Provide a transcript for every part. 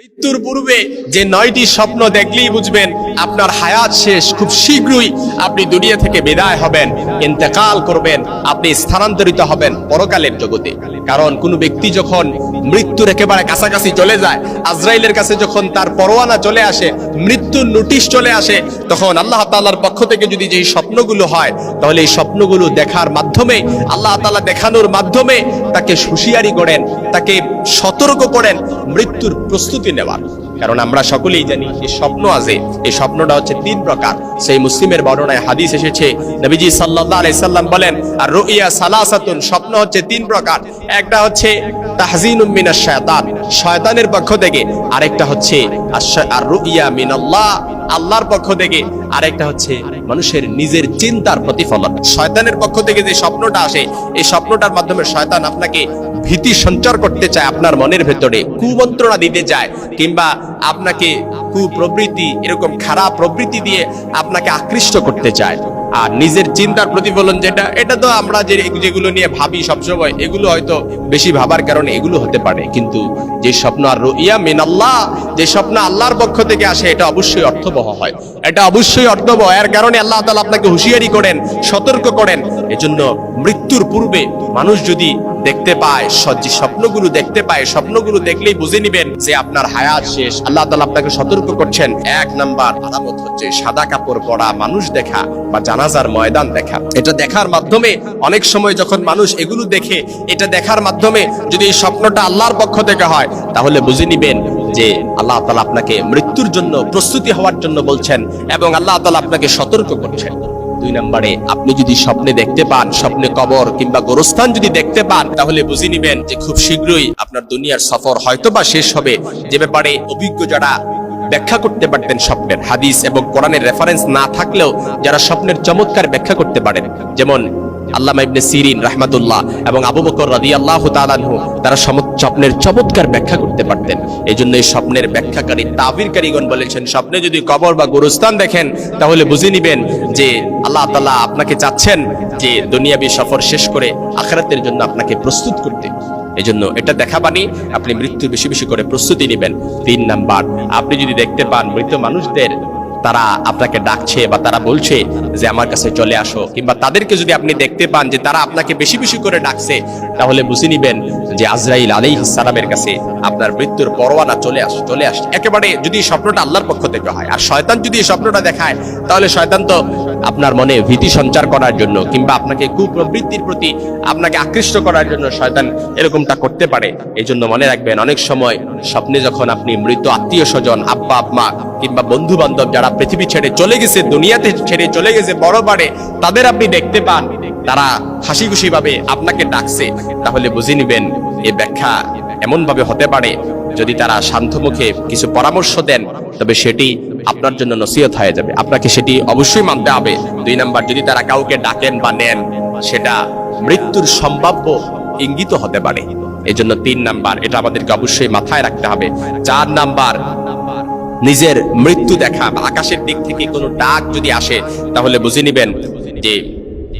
মৃত্যুর পূর্বে যে নয়টি স্বপ্ন দেখলেই বুঝবেন আপনার হায়াত শেষ, খুব শীঘ্রই আপনি দুনিয়া থেকে বিদায় হবেন, ইন্তেকাল করবেন, আপনি স্থানান্তরিত হবেন পরকালের জগতে। কারণ কোন ব্যক্তি যখন মৃত্যুর একেবারে কাছাকাছি চলে যায়, আজরাইলের কাছে যখন তার পরোয়ানা চলে আসে, মৃত্যুর নোটিশ চলে আসে, তখন আল্লাহ তাল্লার পক্ষ থেকে যদি যেই স্বপ্নগুলো হয়, তাহলে এই স্বপ্নগুলো দেখার মাধ্যমে, আল্লাহ তাআলা দেখানোর মাধ্যমে তাকে হুঁশিয়ারি করেন, তাকে সতর্ক করেন মৃত্যুর প্রস্তুতি নেওয়ার। কারণ আমরা সকলেই জানি এই স্বপ্ন আছে। এই স্বপ্নটা হচ্ছে তিন প্রকার। সেই মুসলিমের বর্ণনায় হাদিস এসেছে, নবীজি আলাইহি সাল্লাম বলেন আর রুইয়া সালাসাতুন স্বপ্ন হচ্ছে তিন প্রকার। একটা হচ্ছে তাহজিনুম মিনাশ শায়তান, শয়তানের পক্ষ থেকে। আরেকটা হচ্ছে আর রুইয়া মিনাল্লাহ, আল্লাহর পক্ষ থেকে। আরেকটা হচ্ছে মানুষের নিজের চিন্তার প্রতিফলন। শয়তানের পক্ষ থেকে যে স্বপ্নটা আসে, এই স্বপ্নটার মাধ্যমে শয়তান আপনাকে ভীতি সঞ্চার করতে চায় আপনার মনের ভেতরে, কুমন্ত্রণা দিতে চায়, কিংবা আপনাকে কুপ্রবৃত্তি, এরকম খারাপ প্রবৃত্তি দিয়ে আপনাকে আকৃষ্ট করতে চায়। আর নিজের চিন্তার প্রতিফলন যেটা, এটা তো আমরা যে যেগুলো নিয়ে ভাবি সবসময়, এগুলো হয়তো বেশি ভাবার কারণে এগুলো হতে পারে। কিন্তু যে স্বপ্ন আর রুইয়া মিনাল্লাহ যে স্বপ্ন আল্লাহর পক্ষ থেকে আসে, এটা অবশ্যই অর্থবহ হয়। এটা অবশ্যই অর্থবহ, এর কারণে আল্লাহ তালা আপনাকে হুঁশিয়ারি করেন, সতর্ক করেন। এজন্য মৃত্যুর পূর্বে মানুষ যদি দেখতে পায় স- যে স্বপ্নগুলো দেখতে পায় স্বপ্নগুলো দেখলেই বুঝে নিবেন যে আপনার হায়াত শেষ। আল্লাহ তাআলা আপনাকে সতর্ক করছেন। এক নাম্বার আলামত হচ্ছে সাদা কাপড় পরা মানুষ দেখা বা জানাজার ময়দান দেখা। এটা দেখার মাধ্যমে অনেক সময় যখন মানুষ এগুলো দেখে, এটা দেখার মাধ্যমে যদি এই স্বপ্নটা আল্লাহর পক্ষ থেকে হয়, তাহলে বুঝে নিবেন যে আল্লাহ তালা আপনাকে মৃত্যুর জন্য প্রস্তুতি হওয়ার জন্য বলছেন এবং আল্লাহ তাআলা আপনাকে সতর্ক করছেন। দুই নম্বরে, আপনি যদি স্বপ্নে দেখতে পান, স্বপ্নে কবর কিংবা গোরস্থান যদি দেখতে পান, তাহলে বুঝে নিবেন যে খুব শীঘ্রই আপনার দুনিয়ার সফর হয়তোবা শেষ হবে। যে ব্যাপারে অভিজ্ঞ যারা ব্যাখ্যা করতে পারতেন স্বপ্নের, হাদিস এবং কোরআনের রেফারেন্স না থাকলেও যারা স্বপ্নের চমৎকার ব্যাখ্যা করতে পারেন, যেমন আল্লামা ইবনে সিরিন রাহমাতুল্লাহ এবং আবু বকর রাদিয়াল্লাহু তাআলা আনহু, তারা স্বপ্নের চমৎকার ব্যাখ্যা করতে পারতেন। এই জন্য এই স্বপ্নের ব্যাখ্যাকারী তাবির কারিগণ বলেছেন, স্বপ্নে যদি কবর বা গোরস্থান দেখেন, তাহলে বুঝে নিবেন যে আল্লাহ তাআলা আপনাকে চাচ্ছেন যে দুনিয়াবি সফর শেষ করে আখিরাতের জন্য আপনাকে প্রস্তুত করতে। এজন্য এটা দেখা বানি আপনি মৃত্যু বেশি বেশি করে প্রস্তুতি নেবেন। তিন নাম্বার, আপনি যদি দেখতে পান মৃত মানুষদের তারা আপনাকে ডাকছে বা তারা বলছে যে আমার কাছে চলে আসো, কিংবা তাদেরকে যদি আপনি দেখতে পান যে তারা আপনাকে বেশি বেশি করে ডাকছে, তাহলে বুঝে নিবেন যে আজরাইল আলী সালামের কাছে আপনার মৃত্যুর পরোয়ানা চলে আস, চলে আসছে একেবারে যদি স্বপ্নটা আল্লাহর পক্ষ থেকে হয়, আর শয়তান যদি এই স্বপ্নটা দেখায়, তাহলে শয়তান তো আপনার মনে ভীতি সঞ্চার করার জন্য কিংবা আপনাকে কুপ্রবৃত্তির প্রতি আপনাকে আকৃষ্ট করার জন্য শয়তান এরকমটা করতে পারে। এই জন্য মনে রাখবেন, অনেক সময় স্বপ্নে যখন আপনি মৃত আত্মীয় স্বজন, আব্বা, আম্মা কিংবা বন্ধু বান্ধব যারা পৃথিবী ছেড়ে চলে গেছে, দুনিয়াতে ছেড়ে চলে গেছে, বড় বাড়ে, তাদের আপনি দেখতে পান তারা হাসি খুশি ভাবে আপনাকে ডাকছে, তাহলে বুঝে নিবেন এই ব্যাখ্যা এমন ভাবে হতে পারে। যদি তারা শান্ত মুখে কিছু পরামর্শ দেন, তবে সেটি আপনার জন্য নসিহত হয়ে যাবে। আপনাকে সেটি অবশ্যই মানতে হবে। দুই নাম্বার, যদি তারা কাউকে ডাকেন বা নেন, সেটা মৃত্যুর সম্ভাব্য ইঙ্গিত হতে পারে। এই জন্য তিন নাম্বার, এটা আমাদেরকে অবশ্যই মাথায় রাখতে হবে। চার নাম্বার, নিজের মৃত্যু দেখা বা আকাশের দিক থেকে কোনো ডাক যদি আসে, তাহলে বুঝে নিবেন যে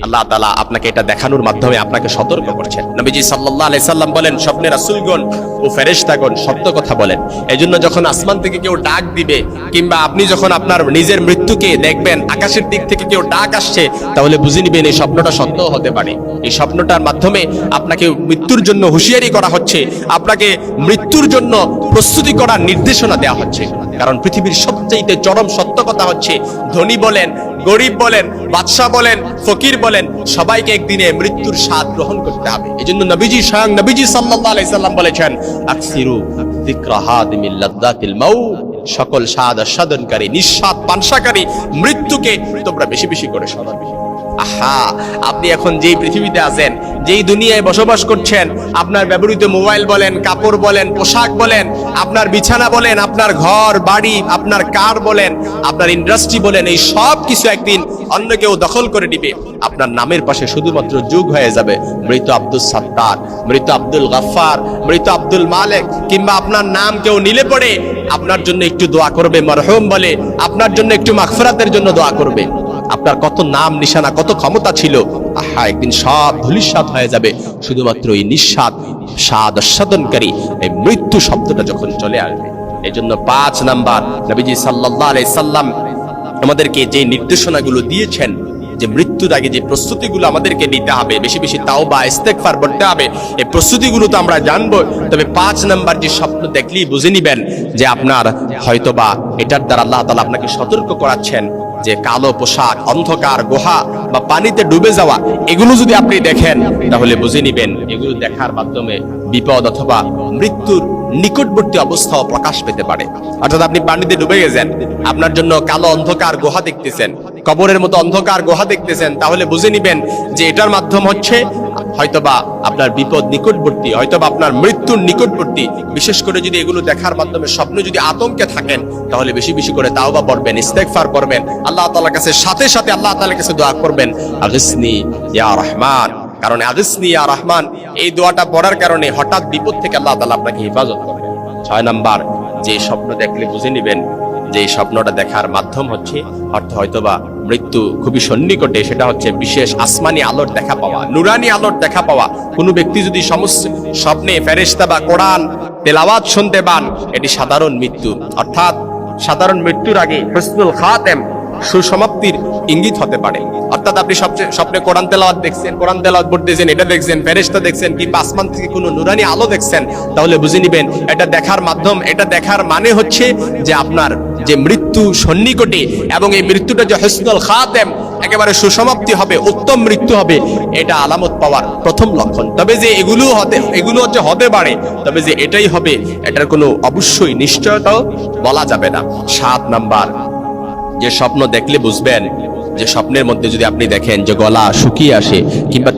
আল্লাহ তালা আপনাকে এটা দেখানোর মাধ্যমে আপনাকে সতর্ক করছেন। নবীজি সাল্লাহ আলাই সাল্লাম বলেন, স্বপ্নে রাসুলগণ ও ফেরেশতাগণ সত্য কথা বলেন। এই জন্য যখন আসমান থেকে কেউ ডাক দিবে, কিংবা আপনি যখন আপনার নিজের মৃত্যুকে দেখবেন, আকাশের দিক থেকে কেউ ডাক আসছে, তাহলে বুঝে নিবেন এই স্বপ্নটা সত্য হতে পারে। এই স্বপ্নটার মাধ্যমে আপনাকে মৃত্যুর জন্য হুঁশিয়ারি করা হচ্ছে, আপনাকে মৃত্যুর জন্য প্রস্তুতি করার নির্দেশনা দেওয়া হচ্ছে। কারণ পৃথিবীর সবচাইতে চরম সত্য কথা হচ্ছে, ধনী বলেন গরিব বলেন, বাদশাহ বলেন, ফকির বলেন, সবাইকে একদিনে মৃত্যুর স্বাদ গ্রহণ করতে হবে। এই জন্য নবীজি স্বয়ং নবীজি সাল্লাল্লাহু আলাইহি সাল্লাম বলেছেন, আকসিরু সকল স্বাদ আস্বাদনকারী, নিঃস্বাদ পানসাকারী মৃত্যুকে তোমরা বেশি বেশি করে স্মরণ আহা, আপনি এখন যেই পৃথিবীতে আছেন, যেই দুনিয়ায় বসবাস করছেন, আপনার ব্যবহৃত মোবাইল বলেন, কাপড় বলেন, পোশাক বলেন, আপনার বিছানা বলেন, আপনার ঘর, বাড়ি, আপনার কার বলেন, আপনার ইন্ডাস্ট্রি বলেন, এই সব কিছু একদিন অন্য কেউ দখল করে নিবে। আপনার নামের পাশে শুধুমাত্র যুগ হয়ে যাবে। মৃত আব্দুল সাত্তার, মৃত আব্দুল গাফফার, মৃত আব্দুল মালেক, কিংবা আপনার নাম কেউ নিলে পড়ে, আপনার জন্য একটু দোয়া করবে, মরহুম বলে, আপনার জন্য একটু মাগফিরাতের জন্য দোয়া করবে। আপনার কত নাম, নিশানা, কত ক্ষমতা ছিল, আহা, একদিন সব ধুলিস্বাদ হয়ে যাবে। শুধুমাত্র এই নিঃস্বাদ, স্বাদ আস্বাদনকারী এই মৃত্যু শব্দটা যখন চলে আসবে। এই জন্য পাঁচ নাম্বার, নবীজি সাল্লাহ সাল্লাম আমাদেরকে যে নির্দেশনাগুলো দিয়েছেন, যে মৃত্যুর আগে যে প্রস্তুতিগুলো আমাদেরকে নিতে হবে, বেশি বেশি তাও বা ইস্তেকফার করতে হবে, এই প্রস্তুতিগুলো তো আমরা জানব, তবে পাঁচ নাম্বার যে স্বপ্ন দেখলেই বুঝে নিবেন যে আপনার হয়তোবা এটার দ্বারা আল্লাহ তালা আপনাকে সতর্ক করাচ্ছেন। যে কালো পোশাক, অন্ধকার গুহা বা পানিতে ডুবে যাওয়া, এগুলো যদি আপনি দেখেন, তাহলে বুঝে নিবেন এগুলো দেখার মাধ্যমে বিপদ অথবা মৃত্যুর নিকটবর্তী অবস্থাও প্রকাশ পেতে পারে। অর্থাৎ আপনি পানিতে ডুবে গেছেন, আপনার জন্য কালো অন্ধকার গুহা দেখতেছেন, কবরের মতো অন্ধকার গুহা দেখতেছেন, তাহলে বুঝে নিবেন যে এটার মাধ্যম হচ্ছে হয়তোবা আপনার বিপদ নিকটবর্তী, হয়তোবা আপনার মৃত্যুর নিকটবর্তী। বিশেষ করে যদি এগুলো দেখার মাধ্যমে স্বপ্ন যদি আতঙ্কে থাকেন, তাহলে বেশি বেশি করে তাওবা পড়বেন, ইস্তেগফার করবেন। আল্লাহ তাআলার কাছে সাথে সাথে আল্লাহ তাআলার কাছে দোয়া করবেন, আগিসনি ইয়া রহমান। কারণ আগিসনি ইয়া রহমান এই দোয়াটা পড়ার কারণে হঠাৎ বিপদ থেকে আল্লাহ তাআলা আপনাকে হেফাজত করবেন। ছয় নাম্বার, যে স্বপ্ন দেখলে বুঝে নিবেন, যে স্বপ্নটা দেখার মাধ্যম হচ্ছে অর্থ হয়তোবা মৃত্যু খুবই সন্নিকটে, সেটা হচ্ছে বিশেষ আসমানি আলোর দেখা পাওয়া, নুরানি আলোর দেখা পাওয়া। কোনো ব্যক্তি যদি সমস্ত স্বপ্নে ফেরেশতা বা কোরআন তেলাওয়াত শুনতে পান, এটি সাধারণ মৃত্যু। অর্থাৎ সাধারণ মৃত্যুর আগে হসনুল খাতেম সুসমাপ্তির ইঙ্গিত হতে পারে। অর্থাৎ আপনি সবচেয়ে স্বপ্নে কোরআন তেলাওয়াত দেখছেন, কোরআন তেলাওয়াত পড়তেছেন, এটা দেখছেন, ফেরেশতা দেখছেন, কিংবা আসমান থেকে কোনো নুরানি আলো দেখছেন, তাহলে বুঝে নিবেন, এটা দেখার মাধ্যম, এটা দেখার মানে হচ্ছে যে আপনার যে মৃত্যু সন্নিকটে এবং এই মৃত্যুটা যে হসনুল খাতেম একেবারে সুসমাপ্তি হবে, উত্তম মৃত্যু হবে, এটা আলামত পাওয়ার প্রথম লক্ষণ। তবে যে এগুলো হতে, এগুলো হচ্ছে হতে পারে, তবে যে এটাই হবে, এটার কোনো অবশ্যই নিশ্চয়তাও বলা যাবে না। সাত নাম্বার, যে স্বপ্ন দেখলে বুঝবেন, যে স্বপ্নের মধ্যে যদি আপনি দেখেন যে গলা শুকিয়ে আসে কিংবা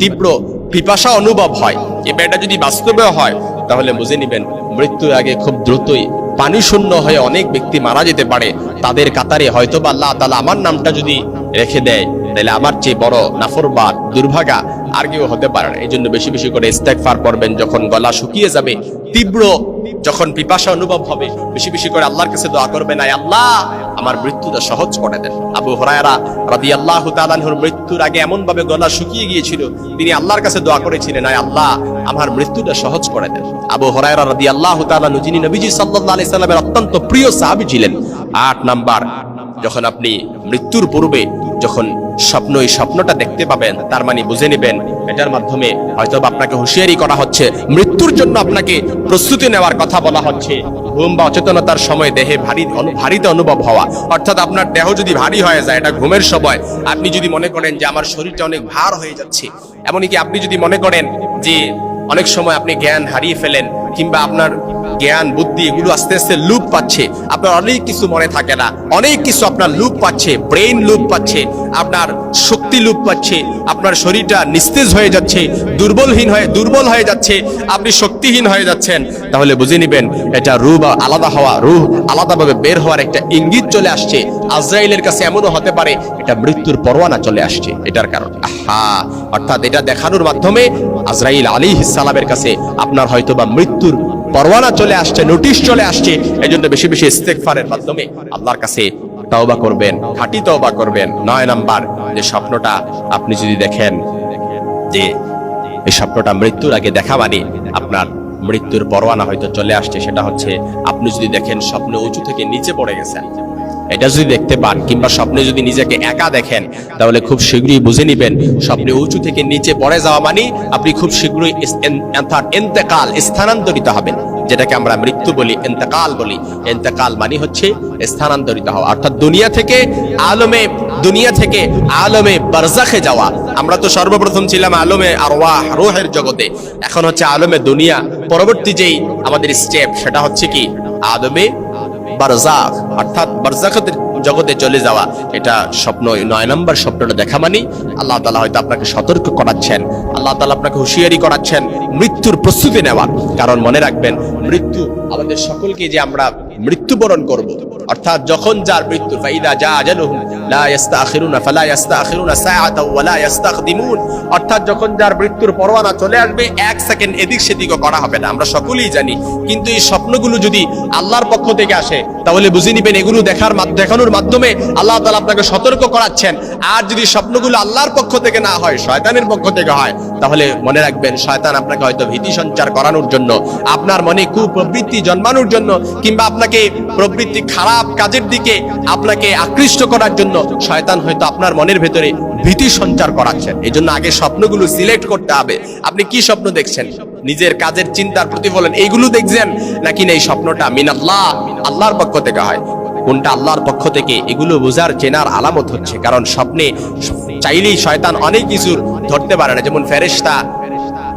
তীব্র পিপাসা অনুভব হয় কিংবা এটা যদি বাস্তবে হয়, তাহলে বুঝে নিবেন, মৃত্যুর আগে খুব দ্রুতই পানি শূন্য হয়ে অনেক ব্যক্তি মারা যেতে পারে। তাদের কাতারে হয়তো বা আল্লাহ তালা আমার নামটা যদি রেখে দেয়, তাহলে আমার চেয়ে বড় নাফরবাদ দুর্ভাগা আর কেউ হতে পারে না। এই জন্য বেশি বেশি করে ইস্তেকফার করবেন যখন গলা শুকিয়ে যাবে, তীব্র যখন পিপাসা অনুভব হবে, বেশি বেশি করে আল্লাহর কাছে দোয়া করবেন, আয় আল্লাহ, আমার মৃত্যুটা সহজ করে দেন। আবু হরায়রা রাদি আল্লাহ তালানহুর মৃত্যুর আগে এমন ভাবে গলা শুকিয়ে গিয়েছিল, তিনি আল্লাহর কাছে দোয়া করেছিলেন, আয় আল্লাহ, আমার মৃত্যুটা সহজ করে দেন। আবু হরায়রা রাদি আল্লাহ তালানহু যিনি নবীজি সাল্লাহ আলি সাল্লামের অত্যন্ত প্রিয় সাহাবী ছিলেন। আট নাম্বার, যখন আপনি মৃত্যুর পূর্বে যখন স্বপ্ন, এই স্বপ্নটা দেখতে পাবেন, তার মানে বুঝে নেবেন, এটার মাধ্যমে হয়তো আপনাকে হুঁশিয়ারি করা হচ্ছে, মৃত্যুর জন্য আপনাকে প্রস্তুতি নেওয়ার কথা বলা হচ্ছে। ঘুম বা অচেতনতার সময় দেহে ভারী ভারীতে অনুভব হওয়া, অর্থাৎ আপনার দেহ যদি ভারী হয়ে যায়, এটা ঘুমের সময়, আপনি যদি মনে করেন যে আমার শরীরটা অনেক ভার হয়ে যাচ্ছে, এমনকি আপনি যদি মনে করেন যে অনেক সময় আপনি জ্ঞান হারিয়ে ফেলেন কিংবা আপনার জ্ঞান, বুদ্ধি এগুলো আস্তে আস্তে লুপ পাচ্ছে। আপনার অনেক কিছু মনে থাকে না। অনেক কিছু আপনার লুপ পাচ্ছে ব্রেইন লুপ পাচ্ছে, আপনার শক্তি লুপ পাচ্ছে, আপনার শরীরটা নিস্তেজ হয়ে যাচ্ছে, দুর্বলহীন হয়ে, দুর্বল হয়ে যাচ্ছে, আপনি শক্তিহীন হয়ে যাচ্ছেন। তাহলে বুঝে নিবেন, এটা রূহ বা আলাদা হওয়া রূহ আলাদাভাবে বের হওয়ার একটা ইঙ্গিত চলে আসছে। আজরাইলের কাছে এমনও হতে পারে, এটা মৃত্যুর পরোয়ানা চলে আসছে, এটার কারণে। আহা! অর্থাৎ এটা দেখানোর মাধ্যমে আজরাইল আলী সালামের কাছে আপনার হয়তো বা মৃত্যুর পরোয়ানা চলে আসছে, নোটিশ চলে আসছে এই জন্য বেশি বেশি ইস্তেকফারের মাধ্যমে আল্লাহর কাছে তওবা করবেন, খাঁটি তওবা করবেন। নয় নাম্বার, যে স্বপ্নটা আপনি যদি দেখেন যে এই স্বপ্নটা মৃত্যুর আগে দেখা মানে আপনার মৃত্যুর পরোয়ানা হয়তো চলে আসছে, সেটা হচ্ছে আপনি যদি দেখেন স্বপ্ন উঁচু থেকে নিচে পড়ে গেছেন এটা যদি দেখতে পান কিংবা স্বপ্নে যদি নিজেকে একা দেখেন, তাহলে খুব শীঘ্রই বুঝে নিবেন স্বপ্নে উঁচু থেকে নিচে পড়ে যাওয়া মানে আপনি খুব শীঘ্রই এন্তেকাল স্থানান্তরিত হবেন, যেটাকে আমরা মৃত্যু বলি এন্তেকাল বলি। এন্তেকাল মানে হচ্ছে স্থানান্তরিত হওয়া। অর্থাৎ দুনিয়া থেকে আলমে, দুনিয়া থেকে আলমে বারজাখে যাওয়া। আমরা তো সর্বপ্রথম ছিলাম আলমে আরওয়াহ, রুহের জগতে। এখন হচ্ছে আলমে দুনিয়া। পরবর্তী যেই আমাদের স্টেপ সেটা হচ্ছে কি? আলমে বারজাখ, অর্থাৎ বারজাকের জগতে চলে যাওয়া, এটা স্বপ্ন নয় নম্বর স্বপ্নটা দেখা মানি আল্লাহ তালা হয়তো আপনাকে সতর্ক করাচ্ছেন, আল্লাহ তালা আপনাকে হুঁশিয়ারি করাচ্ছেন মৃত্যুর প্রস্তুতি নেওয়ার। কারণ মনে রাখবেন, মৃত্যু আমাদের সকলকে যে আমরা মৃত্যুবরণ করব, অর্থাৎ যখন যার মৃত্যু, ফাইদা যা আজালুহুম আমরা সকলেই জানি। কিন্তু এই স্বপ্নগুলো যদি আল্লাহর পক্ষ থেকে আসে, তাহলে বুঝে এগুলো দেখার দেখানোর মাধ্যমে আল্লাহ আপনাকে সতর্ক করাচ্ছেন। আর যদি স্বপ্নগুলো আল্লাহর পক্ষ থেকে না হয়, শয়তানের পক্ষ থেকে হয়, তাহলে মনে রাখবেন শয়তান আপনাকে হয়তো ভীতি সঞ্চার করানোর জন্য, আপনার মনে কুপ্রবৃত্তি জন্মানোর জন্য, কিংবা আপনাকে প্রবৃত্তি খারাপ কাজের দিকে আপনাকে আকৃষ্ট করার জন্য শয়তান হয়তো আপনার মনের ভেতরে ভীতি সঞ্চার করাচ্ছেন। এই জন্য আগে স্বপ্নগুলো সিলেক্ট করতে হবে। আপনি কি স্বপ্ন দেখছেন? নিজের কাজের চিন্তার প্রতিফলন। এইগুলো দেখছেন নাকি না এই স্বপ্নটা? মিনাল্লাহ, আল্লাহর পক্ষ থেকে হয়। কোনটা আল্লাহর পক্ষ থেকে? এগুলো বোঝার চেনার আলামত হচ্ছে। কারণ স্বপ্নে চাইলেই শয়তান অনেক কিছুর ধরতে পারে না। যেমন ফেরেশতা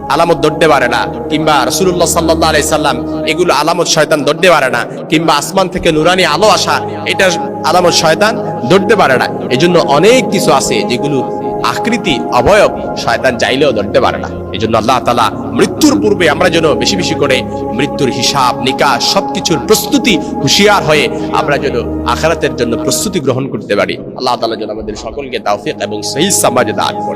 আলামত ধরতে পারে না। কিংবা রসুল্লাহ সাল্লাহ আলাই সাল্লাম এগুলো আলামত শয়তান ধরতে পারে না। কিংবা আসমান থেকে নুরানি আলো আসা, এটা আলামত শয়তান ধরতে পারে না। এই জন্য অনেক কিছু আছে যেগুলো আকৃতি, অবয়ব শয়তান চাইলেও ধরতে পারে না। এই জন্য আল্লাহ তালা মৃত্যুর পূর্বে আমরা যেন বেশি বেশি করে মৃত্যুর হিসাব, নিকাশ সবকিছুর প্রস্তুতি হুঁশিয়ার হয়ে আমরা যেন আখারাতের জন্য প্রস্তুতি গ্রহণ করতে পারি। আল্লাহ তালা যেন আমাদের সকলকে তাওফিক এবং সহি সমাজে দান করে।